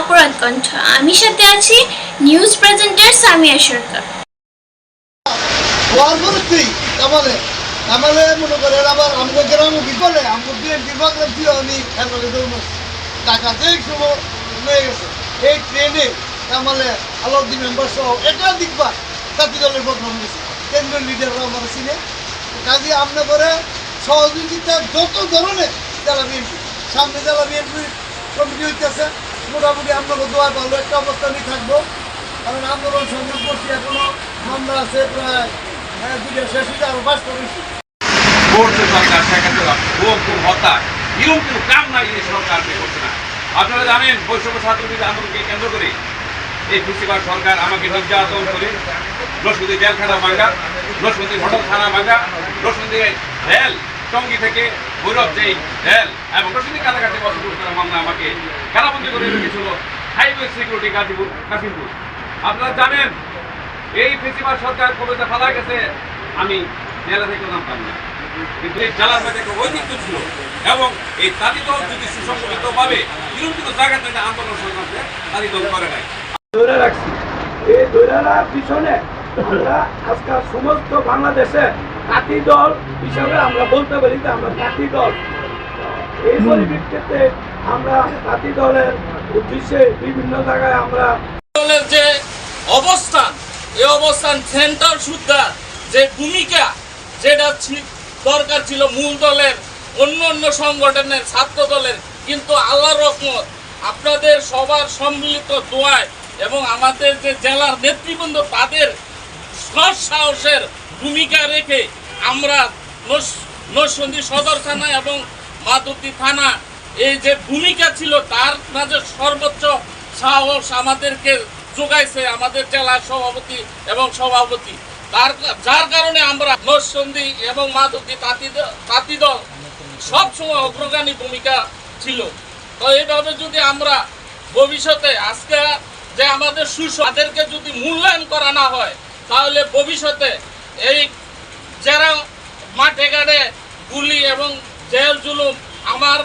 অপরাধ কণ্ঠ। আমি সাথে আছি নিউজ প্রেজেন্টার সামিয়া সরকার। আমালে মনে করে আবার আমাকে গ্রামে কি করে? আমাকে বিএনপি তুই আমি খেলালে দৌড় টাকা যে সময় এই ট্রেনে আমালে আলাউদ্দিন মেম্বার সহ এটা দিকবা জাতি দলের বদনাম গেছে কেন্দ্রীয় লিডাররা আমার চিনে। কাজে আমনে করে সহযোগিতা যত ধরনের জেলা বিএনপি সামনে জেলা বিএনপি কমিটি হইতেছে, মোটামুটি আপনাকে দোয়া ভালো একটা অবস্থানই থাকব। কারণ আন্দোলন সংযোগ করছি, এখনও মামলা আছে প্রায় হ্যাঁ দুটো শেষ হইতে আরও বেশি করছে সরকার নির্যাতন টঙ্গি থেকে ভৈরব যেই রেল এবং লক্ষ্মী কাছাকাছি বসবাস করা মামলা আমাকে কারাবন্দি করে রেখেছিল হাইওয়ে সিকিউরিটি গাজীপুর কাশিমপুর আপনারা জানেন, এই ফেস্টিভাল সরকার কবে যে ফালা গেছে, আমি জেলা থেকে জানতাম না। কিন্তু এই জেলার মধ্যে একটা ঐতিহ্য ছিল এবং এই তাঁতি দল যদি সুসংগঠিত ভাবে বিরোধী জায়গা থেকে আন্দোলন সংগ্রামে তাঁতি দল করে নাই। ধরে রাখছি। এই ধরে পিছনে আজকাল সমস্ত বাংলাদেশে কাতি দল হিসাবে আমরা বলতে পারি যে আমরা কাতি দল। এই পরিপ্রেক্ষিতে আমরা কাতি দলের উদ্দেশ্যে বিভিন্ন জায়গায় আমরা দলের যে অবস্থান এই অবস্থান সেন্টার সুদ্ধার যে ভূমিকা, যেটা দরকার ছিল মূল দলের, অন্য অন্য সংগঠনের ছাত্র দলের, কিন্তু আল্লাহর রহমত, আপনাদের সবার সম্মিলিত দোয়ায় এবং আমাদের যে জেলার নেতৃবৃন্দ তাদের সাহসের ভূমিকা রেখে আমরা নস- নরসিংদী সদর থানা এবং মাধবদী থানা, এই যে ভূমিকা ছিল তার মাঝে সর্বোচ্চ সাহস আমাদেরকে যোগাইছে আমাদের জেলার সভাপতি এবং সভাপতি। তার যার কারণে আমরা নরসিংদী এবং মাধবদী তাঁতি দল সবসময় অগ্রগামী ভূমিকা ছিল। তো এইভাবে যদি আমরা ভবিষ্যতে আজকে যে আমাদের সুস তাদেরকে যদি মূল্যায়ন করা না হয় তাহলে ভবিষ্যতে এই যারা মাঠে ঘাটে গুলি এবং জেল জুলুম আমার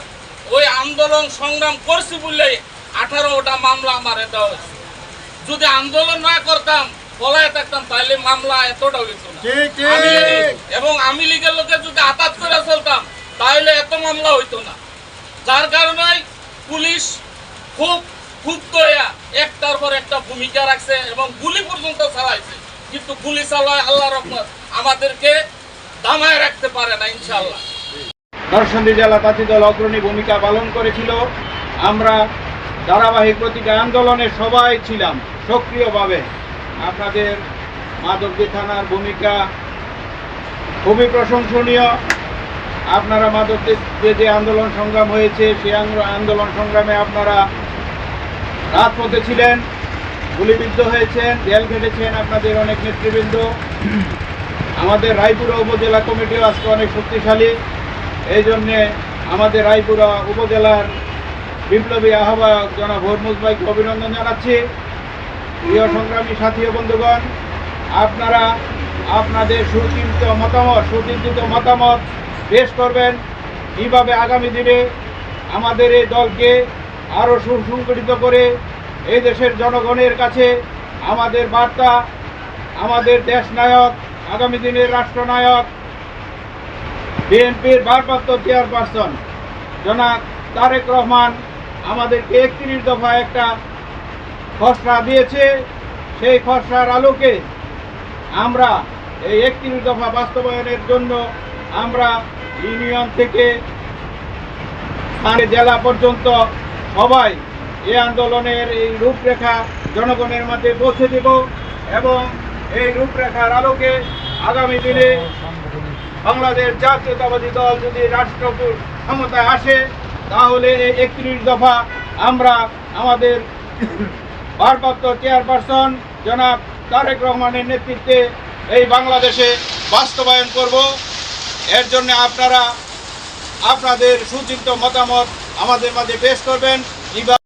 ওই আন্দোলন সংগ্রাম করছি বলে আঠারোটা মামলা আমার দেওয়া হয়েছে। যদি আন্দোলন না করতাম পলায় থাকতাম তাহলে মামলা এতটা হইতো না। এবং আমি লীগের লোকে যদি আতাত করে চলতাম তাহলে এত মামলা হইতো না। যার কারণে পুলিশ খুব ক্ষুব্ধ একটার পর একটা ভূমিকা রাখছে এবং গুলি পর্যন্ত চালাইছে। কিন্তু গুলি চালায় আল্লাহ রহমত, আমাদেরকে দামায় রাখতে পারে না ইনশাল্লাহ নরসিংদী জেলা তাঁতি দল অগ্রণী ভূমিকা পালন করেছিল। আমরা ধারাবাহিক প্রতিটা আন্দোলনে সবাই ছিলাম, সক্রিয়ভাবে। আপনাদের মাধবদী থানার ভূমিকা খুবই প্রশংসনীয়। আপনারা মাধবদীতে যে আন্দোলন সংগ্রাম হয়েছে, সেই আন্দো- আন্দোলন সংগ্রামে আপনারা রাজপথে ছিলেন। গুলিবিদ্ধ হয়েছেন জেল খেটেছেন আপনাদের অনেক নেতৃবৃন্দ। আমাদের রায়পুরা উপজেলা কমিটিও আজকে অনেক শক্তিশালী। এই জন্যে আমাদের রায়পুরা উপজেলার বিপ্লবী আহ্বায়ক জনাব হরমুজ ভাইকে অভিনন্দন জানাচ্ছি। প্রিয় সংগ্রামী সাথী বন্ধুগণ, আপনারা আপনাদের সুচিন্তিত মতামত সুচিন্তিত মতামত পেশ করবেন। কীভাবে আগামী দিনে আমাদের এই দলকে আরও সুসংগঠিত করে এই দেশের জনগণের কাছে আমাদের বার্তা, আমাদের দেশ নায়ক আগামী দিনের রাষ্ট্রনায়ক, বিএনপির ভারপ্রাপ্ত চেয়ারপারসন, জনাব তারেক রহমান আমাদেরকে একত্রিশ দফা একটা খসড়া দিয়েছে। সেই খসড়ার আলোকে আমরা এই একত্রিশ দফা বাস্তবায়নের জন্য আমরা ইউনিয়ন থেকে জেলা পর্যন্ত সবাই এই আন্দোলনের এই রূপরেখা জনগণের মাঝে পৌঁছে দেব এবং এই রূপরেখার আলোকে আগামী দিনে বাংলাদেশ জাতীয়তাবাদী দল যদি রাষ্ট্র ক্ষমতায় আসে, তাহলে এই একত্রিশ দফা আমরা আমাদের ভারপ্রাপ্ত চেয়ারপারসন জনাব তারেক রহমানের নেতৃত্বে এই বাংলাদেশে বাস্তবায়ন করব। এর জন্য আপনারা, আপনাদের সুচিন্ত মতামত আমাদের মাঝে পেশ করবেন।